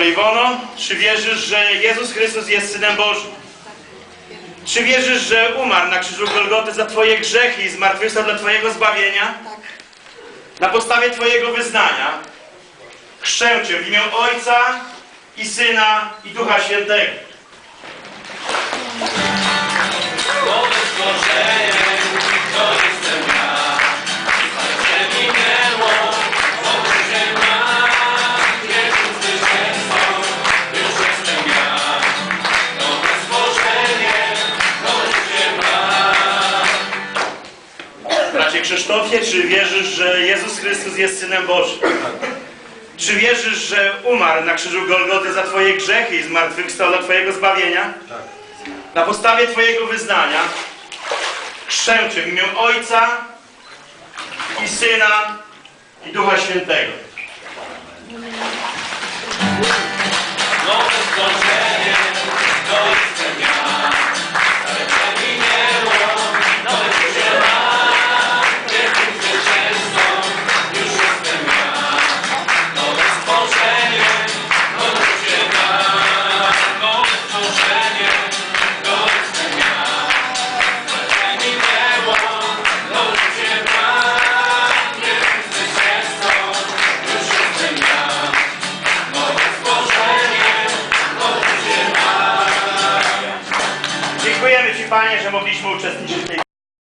Siostro Iwono, czy wierzysz, że Jezus Chrystus jest Synem Bożym? Czy wierzysz, że umarł na krzyżu Golgoty za Twoje grzechy i zmartwychwstał dla Twojego zbawienia? Na podstawie Twojego wyznania chrzczę Cię w imię Ojca i Syna i Ducha Świętego. Bracie Krzysztofie, czy wierzysz, że Jezus Chrystus jest Synem Bożym? Czy wierzysz, że umarł na krzyżu Golgoty za Twoje grzechy i zmartwychwstał dla Twojego zbawienia? Na podstawie Twojego wyznania chrzczę Cię w imię Ojca i Syna i Ducha Świętego. Dziękujemy Ci, Panie, że mogliśmy uczestniczyć w tej